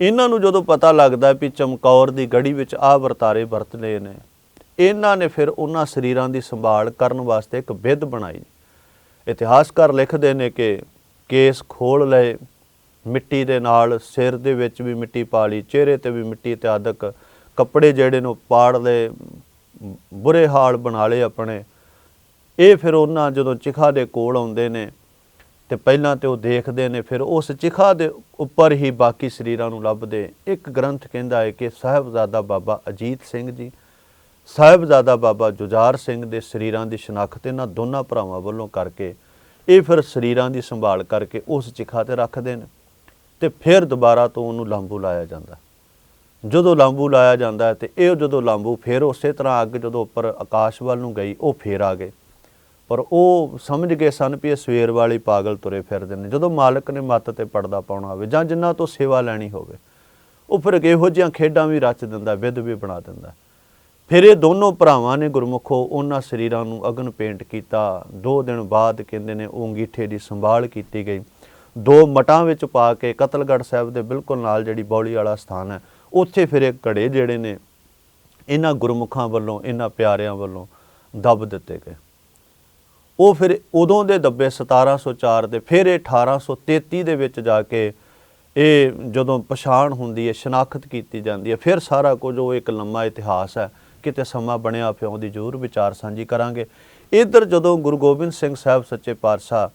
ਇਹਨਾਂ ਨੂੰ ਜਦੋਂ ਪਤਾ ਲੱਗਦਾ ਵੀ ਚਮਕੌਰ ਦੀ ਗੜੀ ਵਿੱਚ ਆਹ ਵਰਤਾਰੇ ਵਰਤਨੇ ਨੇ, ਇਹਨਾਂ ਨੇ ਫਿਰ ਉਹਨਾਂ ਸਰੀਰਾਂ ਦੀ ਸੰਭਾਲ ਕਰਨ ਵਾਸਤੇ ਇੱਕ ਵਿਧ ਬਣਾਈ। ਇਤਿਹਾਸਕਾਰ ਲਿਖਦੇ ਨੇ ਕਿ ਕੇਸ ਖੋਲ ਲਏ, ਮਿੱਟੀ ਦੇ ਨਾਲ ਸਿਰ ਦੇ ਵਿੱਚ ਵੀ ਮਿੱਟੀ ਪਾ ਲਈ ਚਿਹਰੇ ਤੇ ਵੀ ਮਿੱਟੀ ਇਤਿਆਦਕ ਕੱਪੜੇ ਜਿਹੜੇ ਨੂੰ ਪਾੜ ਲਏ, ਬੁਰੇ ਹਾਲ ਬਣਾ ਲਏ ਆਪਣੇ। ਇਹ ਫਿਰ ਉਹਨਾਂ ਜਦੋਂ ਚਿਖਾ ਦੇ ਕੋਲ ਆਉਂਦੇ ਨੇ ਤੇ ਪਹਿਲਾਂ ਤੇ ਉਹ ਦੇਖਦੇ ਨੇ, ਫਿਰ ਉਸ ਚਿਖਾ ਦੇ ਉੱਪਰ ਹੀ ਬਾਕੀ ਸਰੀਰਾਂ ਨੂੰ ਲੱਭਦੇ। ਇੱਕ ਗ੍ਰੰਥ ਕਹਿੰਦਾ ਹੈ ਕਿ ਸਾਹਿਬਜ਼ਾਦਾ ਬਾਬਾ ਅਜੀਤ ਸਿੰਘ ਜੀ, ਸਾਹਿਬਜ਼ਾਦਾ ਬਾਬਾ ਜੁਝਾਰ ਸਿੰਘ ਦੇ ਸਰੀਰਾਂ ਦੀ ਸ਼ਨਾਖਤ ਇਹਨਾਂ ਦੋਨਾਂ ਭਰਾਵਾਂ ਵੱਲੋਂ ਕਰਕੇ, ਇਹ ਫਿਰ ਸਰੀਰਾਂ ਦੀ ਸੰਭਾਲ ਕਰਕੇ ਉਸ ਚਿਖਾ ਤੇ ਰੱਖਦੇ ਨੇ ਤੇ ਫਿਰ ਦੁਬਾਰਾ ਤੋਂ ਉਹਨੂੰ ਲਾਂਬੂ ਲਾਇਆ ਜਾਂਦਾ। ਜਦੋਂ ਲਾਂਬੂ ਲਾਇਆ ਜਾਂਦਾ ਹੈ ਤੇ ਇਹ ਜਦੋਂ ਲਾਂਬੂ ਫਿਰ ਉਸੇ ਤਰ੍ਹਾਂ ਅੱਗ ਜਦੋਂ ਉੱਪਰ ਆਕਾਸ਼ ਵੱਲ ਨੂੰ ਗਈ, ਉਹ ਫੇਰ ਆ ਗਏ। ਪਰ ਉਹ ਸਮਝ ਗਏ ਸਨ ਵੀ ਇਹ ਸਵੇਰ ਵਾਲੀ ਪਾਗਲ ਤੁਰੇ ਫਿਰਦੇ ਨੇ। ਜਦੋਂ ਮਾਲਕ ਨੇ ਮੱਤ ਤੇ ਪਰਦਾ ਪਾਉਣਾ ਹੋਵੇ ਜਾਂ ਜਿਨ੍ਹਾਂ ਤੋਂ ਸੇਵਾ ਲੈਣੀ ਹੋਵੇ, ਉਹ ਫਿਰ ਇਹੋ ਜਿਹੀਆਂ ਖੇਡਾਂ ਵੀ ਰਚ ਦਿੰਦਾ, ਵਿਧ ਵੀ ਬਣਾ ਦਿੰਦਾ। ਫਿਰ ਇਹ ਦੋਨੋਂ ਭਰਾਵਾਂ ਨੇ ਗੁਰਮੁਖੋ ਉਹਨਾਂ ਸਰੀਰਾਂ ਨੂੰ ਅਗਨ ਪੇਂਟ ਕੀਤਾ। ਦੋ ਦਿਨ ਬਾਅਦ ਕਹਿੰਦੇ ਨੇ ਉਹ ਅੰਗੀਠੇ ਦੀ ਸੰਭਾਲ ਕੀਤੀ ਗਈ। ਦੋ ਮਟਾਂ ਵਿੱਚ ਪਾ ਕੇ ਕਤਲਗੜ੍ਹ ਸਾਹਿਬ ਦੇ ਬਿਲਕੁਲ ਨਾਲ ਜਿਹੜੀ ਬੌਲੀ ਵਾਲਾ ਸਥਾਨ ਹੈ, ਉੱਥੇ ਫਿਰ ਇਹ ਘੜੇ ਜਿਹੜੇ ਨੇ, ਇਹਨਾਂ ਗੁਰਮੁਖਾਂ ਵੱਲੋਂ, ਇਹਨਾਂ ਪਿਆਰਿਆਂ ਵੱਲੋਂ ਦੱਬ ਦਿੱਤੇ ਗਏ। ਉਹ ਫਿਰ ਉਦੋਂ ਦੇ ਦੱਬੇ 1704 ਦੇ, ਫਿਰ ਇਹ 1833 ਦੇ ਵਿੱਚ ਜਾ ਕੇ ਇਹ ਜਦੋਂ ਪਛਾਣ ਹੁੰਦੀ ਹੈ, ਸ਼ਨਾਖਤ ਕੀਤੀ ਜਾਂਦੀ ਹੈ, ਫਿਰ ਸਾਰਾ ਕੁਝ ਉਹ ਇੱਕ ਲੰਮਾ ਇਤਿਹਾਸ ਹੈ। ਕਿਤੇ ਸਮਾਂ ਬਣਿਆ ਪਿਆ ਉਹਦੀ ਜ਼ਰੂਰ ਵਿਚਾਰ ਸਾਂਝੀ ਕਰਾਂਗੇ। ਇਧਰ ਜਦੋਂ ਗੁਰੂ ਗੋਬਿੰਦ ਸਿੰਘ ਸਾਹਿਬ ਸੱਚੇ ਪਾਤਸ਼ਾਹ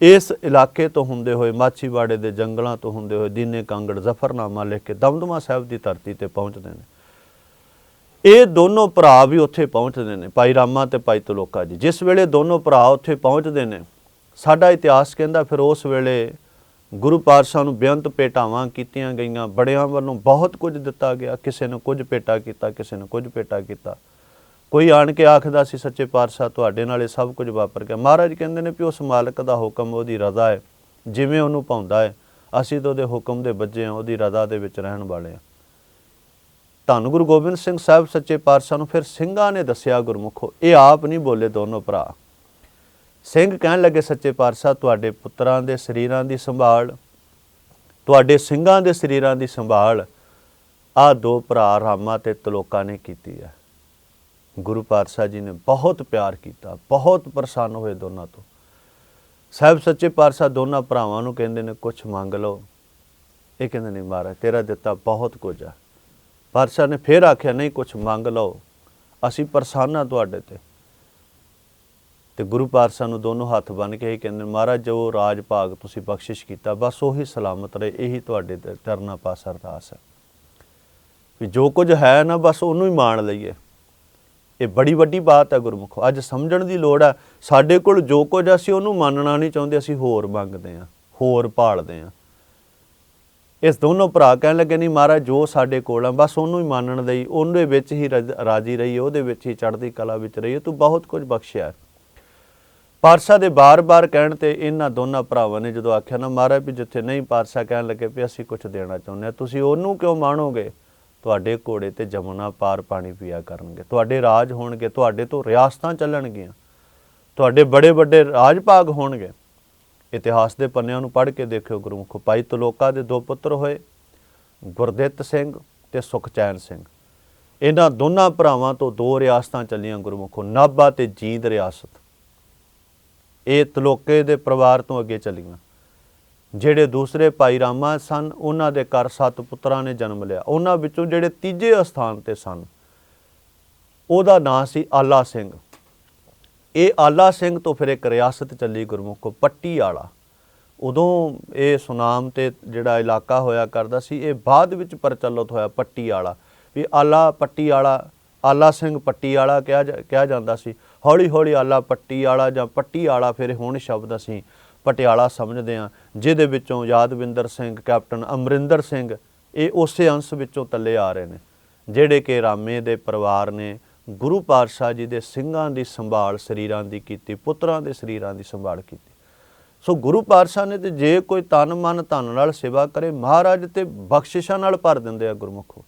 ਇਸ ਇਲਾਕੇ ਤੋਂ ਹੁੰਦੇ ਹੋਏ, ਮਾਛੀਵਾੜੇ ਦੇ ਜੰਗਲਾਂ ਤੋਂ ਹੁੰਦੇ ਹੋਏ, ਦੀਨੇ ਕਾਂਗੜ ਜ਼ਫਰਨਾਮਾ ਲਿਖ ਕੇ ਦਮਦਮਾ ਸਾਹਿਬ ਦੀ ਧਰਤੀ ਤੇ ਪਹੁੰਚਦੇ ਨੇ ਇਹ ਦੋਨੋਂ ਭਰਾ ਵੀ ਉੱਥੇ ਪਹੁੰਚਦੇ ਨੇ, ਭਾਈ ਰਾਮਾ ਤੇ ਭਾਈ ਤਲੋਕਾ ਜੀ। ਜਿਸ ਵੇਲੇ ਦੋਨੋਂ ਭਰਾ ਉੱਥੇ ਪਹੁੰਚਦੇ ਨੇ, ਸਾਡਾ ਇਤਿਹਾਸ ਕਹਿੰਦਾ ਫਿਰ ਉਸ ਵੇਲੇ ਗੁਰੂ ਪਾਤਸ਼ਾਹ ਨੂੰ ਬੇਅੰਤ ਭੇਟਾਵਾਂ ਕੀਤੀਆਂ ਗਈਆਂ। ਬੜਿਆਂ ਵੱਲੋਂ ਬਹੁਤ ਕੁਝ ਦਿੱਤਾ ਗਿਆ। ਕਿਸੇ ਨੂੰ ਕੁਝ ਭੇਟਾ ਕੀਤਾ, ਕਿਸੇ ਨੂੰ ਕੁਝ ਭੇਟਾ ਕੀਤਾ। ਕੋਈ ਆਣ ਕੇ ਆਖਦਾ ਸੀ, ਸੱਚੇ ਪਾਤਸ਼ਾਹ, ਤੁਹਾਡੇ ਨਾਲ ਇਹ ਸਭ ਕੁਝ ਵਾਪਰ ਗਿਆ। ਮਹਾਰਾਜ ਕਹਿੰਦੇ ਨੇ ਵੀ ਉਸ ਮਾਲਕ ਦਾ ਹੁਕਮ ਉਹਦੀ ਰਜ਼ਾ ਹੈ, ਜਿਵੇਂ ਉਹਨੂੰ ਪਾਉਂਦਾ ਹੈ। ਅਸੀਂ ਤਾਂ ਉਹਦੇ ਹੁਕਮ ਦੇ ਬੱਜੇ ਹਾਂ, ਉਹਦੀ ਰਜ਼ਾ ਦੇ ਵਿੱਚ ਰਹਿਣ ਵਾਲੇ ਹਾਂ। ਧੰਨ ਗੁਰੂ ਗੋਬਿੰਦ ਸਿੰਘ ਸਾਹਿਬ ਸੱਚੇ ਪਾਤਸ਼ਾਹ ਨੂੰ ਫਿਰ ਸਿੰਘਾਂ ਨੇ ਦੱਸਿਆ, ਗੁਰਮੁਖੋ, ਇਹ ਆਪ ਨਹੀਂ ਬੋਲੇ ਦੋਨੋਂ ਭਰਾ। ਸਿੰਘ ਕਹਿਣ ਲੱਗੇ, ਸੱਚੇ ਪਾਤਸ਼ਾਹ, ਤੁਹਾਡੇ ਪੁੱਤਰਾਂ ਦੇ ਸਰੀਰਾਂ ਦੀ ਸੰਭਾਲ, ਤੁਹਾਡੇ ਸਿੰਘਾਂ ਦੇ ਸਰੀਰਾਂ ਦੀ ਸੰਭਾਲ, ਆ ਦੋ ਭਰਾ ਰਾਮਾ ਤੇ ਤਲੋਕਾ ਨੇ ਕੀਤੀ ਹੈ। ਗੁਰੂ ਪਾਤਸ਼ਾਹ ਜੀ ਨੇ ਬਹੁਤ ਪਿਆਰ ਕੀਤਾ, ਬਹੁਤ ਪ੍ਰਸੰਨ ਹੋਏ ਦੋਨਾਂ ਤੋਂ। ਸਾਹਿਬ ਸੱਚੇ ਪਾਤਸ਼ਾਹ ਦੋਨਾਂ ਭਰਾਵਾਂ ਨੂੰ ਕਹਿੰਦੇ ਨੇ ਕੁਝ ਮੰਗ ਲਓ। ਇਹ ਕਹਿੰਦੇ ਨੇ, ਮਹਾਰਾਜ, ਤੇਰਾ ਦਿੱਤਾ ਬਹੁਤ ਕੁਝ ਆ। ਪਾਤਸ਼ਾਹ ਨੇ ਫੇਰ ਆਖਿਆ, ਨਹੀਂ ਕੁਝ ਮੰਗ ਲਓ, ਅਸੀਂ ਪ੍ਰਸੰਨ ਆ ਤੁਹਾਡੇ ਤੇ। ਤੇ ਗੁਰੂ ਪਾਤਸ਼ਾਹ ਨੂੰ ਦੋਨੋਂ ਹੱਥ ਬੰਨ ਕੇ ਇਹ ਕਹਿੰਦੇ ਮਹਾਰਾਜ, ਜੋ ਰਾਜ ਭਾਗ ਤੁਸੀਂ ਬਖਸ਼ਿਸ਼ ਕੀਤਾ, ਬਸ ਉਹੀ ਸਲਾਮਤ ਰਹੇ, ਇਹੀ ਤੁਹਾਡੇ ਤੇ ਚਰਨਾ ਪਾਸ ਅਰਦਾਸ ਹੈ। ਵੀ ਜੋ ਕੁਝ ਹੈ ਨਾ, ਬਸ ਉਹਨੂੰ ਹੀ ਮਾਣ ਲਈਏ। ਇਹ ਬੜੀ ਵੱਡੀ ਬਾਤ ਹੈ ਗੁਰਮੁਖੋ। ਅੱਜ ਸਮਝਣ ਦੀ ਲੋੜ ਹੈ, ਸਾਡੇ ਕੋਲ ਜੋ ਕੁਝ ਅਸੀਂ ਉਹਨੂੰ ਮੰਨਣਾ ਨਹੀਂ ਚਾਹੁੰਦੇ, ਅਸੀਂ ਹੋਰ ਮੰਗਦੇ ਹਾਂ, ਹੋਰ ਭਾਲਦੇ ਹਾਂ। ਇਸ ਦੋਨੋਂ ਭਰਾ ਕਹਿਣ ਲੱਗੇ, ਨਹੀਂ ਮਹਾਰਾਜ, ਜੋ ਸਾਡੇ ਕੋਲ ਆ, ਬਸ ਉਹਨੂੰ ਹੀ ਮੰਨਣ ਲਈ ਉਹਦੇ ਵਿੱਚ ਹੀ ਰਜ- ਰਾਜੀ ਰਹੀ ਉਹਦੇ ਵਿੱਚ ਹੀ ਚੜ੍ਹਦੀ ਕਲਾ ਵਿੱਚ ਰਹੀਏ, ਤੂੰ ਬਹੁਤ ਕੁਝ ਬਖਸ਼ਿਆ ਹੈ। ਪਾਤਸ਼ਾਹ ਦੇ ਬਾਰ-ਬਾਰ ਕਹਿਣ ਤੇ ਇਹਨਾਂ ਦੋਨਾਂ ਭਰਾਵਾਂ ਨੇ ਜਦੋਂ ਆਖਿਆ, ਨਾ ਮਹਾਰਾਜ ਵੀ ਜਿੱਥੇ ਨਹੀਂ ਪਾਤਸ਼ਾਹ ਕਹਿਣ ਲੱਗੇ ਵੀ ਅਸੀਂ ਕੁਝ ਦੇਣਾ ਚਾਹੁੰਦੇ ਹਾਂ। ਤੁਸੀਂ ਉਹਨੂੰ ਕਿਉਂ ਮਾਣੋਗੇ? ਤੁਹਾਡੇ ਘੋੜੇ ਤੇ ਜਮੁਨਾ ਪਾਰ ਪਾਣੀ ਪੀਆ ਕਰਨਗੇ। ਤੁਹਾਡੇ ਰਾਜ ਹੋਣਗੇ, ਤੁਹਾਡੇ ਤੋਂ ਰਿਆਸਤਾਂ ਚੱਲਣਗੀਆਂ। ਤੁਹਾਡੇ ਬੜੇ ਵੱਡੇ ਰਾਜ ਭਾਗ ਹੋਣਗੇ। ਇਤਿਹਾਸ ਦੇ ਪੰਨਿਆਂ ਨੂੰ ਪੜ੍ਹ ਕੇ ਦੇਖਿਓ ਗੁਰਮੁਖੋ ਭਾਈ ਤਲੋਕਾ ਦੇ ਦੋ ਪੁੱਤਰ ਹੋਏ, ਗੁਰਦਿੱਤ ਸਿੰਘ ਤੇ ਸੁਖਚੈਨ ਸਿੰਘ। ਇਹਨਾਂ ਦੋਨਾਂ ਭਰਾਵਾਂ ਤੋਂ ਦੋ ਰਿਆਸਤਾਂ ਚੱਲੀਆਂ ਗੁਰਮੁਖੋ, ਨਾਭਾ ਤੇ ਜੀਂਦ ਰਿਆਸਤ। ਇਹ ਤਲੋਕੇ ਦੇ ਪਰਿਵਾਰ ਤੋਂ ਅੱਗੇ ਚੱਲੀਆਂ। ਜਿਹੜੇ ਦੂਸਰੇ ਭਾਈ ਰਾਮਾ ਸਨ, ਉਹਨਾਂ ਦੇ ਘਰ ਸੱਤ ਪੁੱਤਰਾਂ ਨੇ ਜਨਮ ਲਿਆ। ਉਹਨਾਂ ਵਿੱਚੋਂ ਜਿਹੜੇ ਤੀਜੇ ਸਥਾਨ ਤੇ ਸਨ, ਉਹਦਾ ਨਾਂ ਸੀ ਆਲਾ ਸਿੰਘ। ਇਹ ਆਲਾ ਸਿੰਘ ਤੋਂ ਫਿਰ ਇੱਕ ਰਿਆਸਤ ਚੱਲੀ ਗੁਰਮੁਖੋ, ਪੱਟੀ ਵਾਲਾ ਉਦੋਂ ਇਹ ਸੁਨਾਮ ਤੇ ਜਿਹੜਾ ਇਲਾਕਾ ਹੋਇਆ ਕਰਦਾ ਸੀ, ਇਹ ਬਾਅਦ ਵਿੱਚ ਪ੍ਰਚਲਿਤ ਹੋਇਆ ਪੱਟੀ ਵਾਲਾ ਵੀ ਆਲਾ ਪੱਟੀ ਵਾਲਾ ਆਲਾ ਸਿੰਘ ਪੱਟੀ ਵਾਲਾ ਕਿਹਾ ਜਾ- ਕਿਹਾ ਜਾਂਦਾ ਸੀ। ਹੌਲੀ ਹੌਲੀ ਆਲਾ ਪੱਟੀ ਵਾਲਾ ਜਾਂ ਪੱਟੀ ਵਾਲਾ ਫਿਰ ਹੁਣ ਸ਼ਬਦ ਅਸੀਂ ਪਟਿਆਲਾ ਸਮਝਦੇ ਹਾਂ, ਜਿਹਦੇ ਵਿੱਚੋਂ ਯਾਦਵਿੰਦਰ ਸਿੰਘ, ਕੈਪਟਨ ਅਮਰਿੰਦਰ ਸਿੰਘ, ਇਹ ਉਸੇ ਅੰਸ਼ ਵਿੱਚੋਂ ਤੱਲੇ ਆ ਰਹੇ ਨੇ, ਜਿਹੜੇ ਕਿ ਰਾਮੇ ਦੇ ਪਰਿਵਾਰ ਨੇ ਗੁਰੂ ਪਾਤਸ਼ਾਹ ਜੀ ਦੇ ਸਿੰਘਾਂ ਦੀ ਸੰਭਾਲ ਸਰੀਰਾਂ ਦੀ ਕੀਤੀ, ਪੁੱਤਰਾਂ ਦੇ ਸਰੀਰਾਂ ਦੀ ਸੰਭਾਲ ਕੀਤੀ। ਸੋ ਗੁਰੂ ਪਾਤਸ਼ਾਹ ਨੇ ਤੇ ਜੇ ਕੋਈ ਤਨ ਮਨ ਧਨ ਨਾਲ ਸੇਵਾ ਕਰੇ, ਮਹਾਰਾਜ ਤੇ ਬਖਸ਼ਿਸ਼ਾਂ ਨਾਲ ਭਰ ਦਿੰਦੇ ਆ ਗੁਰਮੁਖੋ